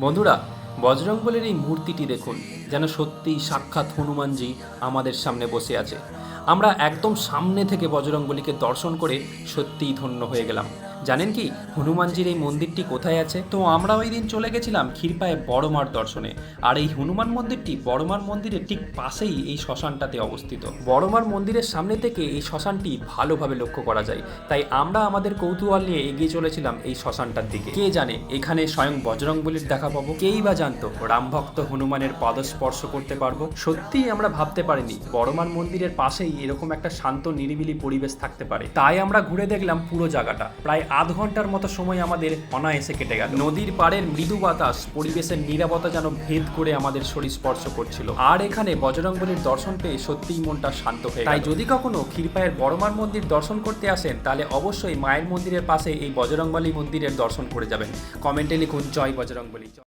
বন্ধুরা, বজরংবলের এই মূর্তিটি দেখুন, যেন সত্যিই সাক্ষাৎ হনুমানজি আমাদের সামনে বসে আছে। আমরা একদম সামনে থেকে বজরংবলীকে দর্শন করে সত্যিই ধন্য হয়ে গেলাম। জানেন কি, হনুমানজির এই মন্দিরটি কোথায় আছে? তো আমরা ওই দিন চলে গেছিলাম ক্ষীরপায়ে বড়মার দর্শনে। আর এই হনুমান মন্দিরটি বড়মার মন্দিরের ঠিক পাশেই এই শ্মশানটাতে অবস্থিত। বড়মার মন্দিরের সামনে থেকে এই শ্মশানটি ভালোভাবে লক্ষ্য করা যায়। তাই আমরা আমাদের কৌতূহল নিয়ে এগিয়ে চলেছিলাম এই শ্মশানটার দিকে। কে জানে, এখানে স্বয়ং বজরংবলীর দেখা পাবো। কেই বা জানতো রামভক্ত হনুমানের পদস্পর্শ করতে পারব? সত্যিই আমরা ভাবতে পারিনি, বড়মার মন্দিরের পাশেই এরকম একটা শান্ত নিরিবিলি পরিবেশ থাকতে পারে। তাই আমরা ঘুরে দেখলাম পুরো জায়গাটা। প্রায় আধ ঘণ্টার মতো সময় আমাদের অনায়াসে কেটে গেল। নদীর পাড়ের মৃদু বাতাস পরিবেশের নিরাপত্তা যেন ভেদ করে আমাদের শরীর স্পর্শ করছিল। আর এখানে বজরঙ্গলির দর্শন পেয়ে সত্যিই মনটা শান্ত হয়ে তাই যদি কখনো ক্ষীরপায়ের বড়মার মন্দির দর্শন করতে আসেন, তাহলে অবশ্যই মায়ের মন্দিরের পাশে এই বজরংবলী মন্দিরের দর্শন করে যাবেন। কমেন্টে লিখুন, জয় বজরংবলী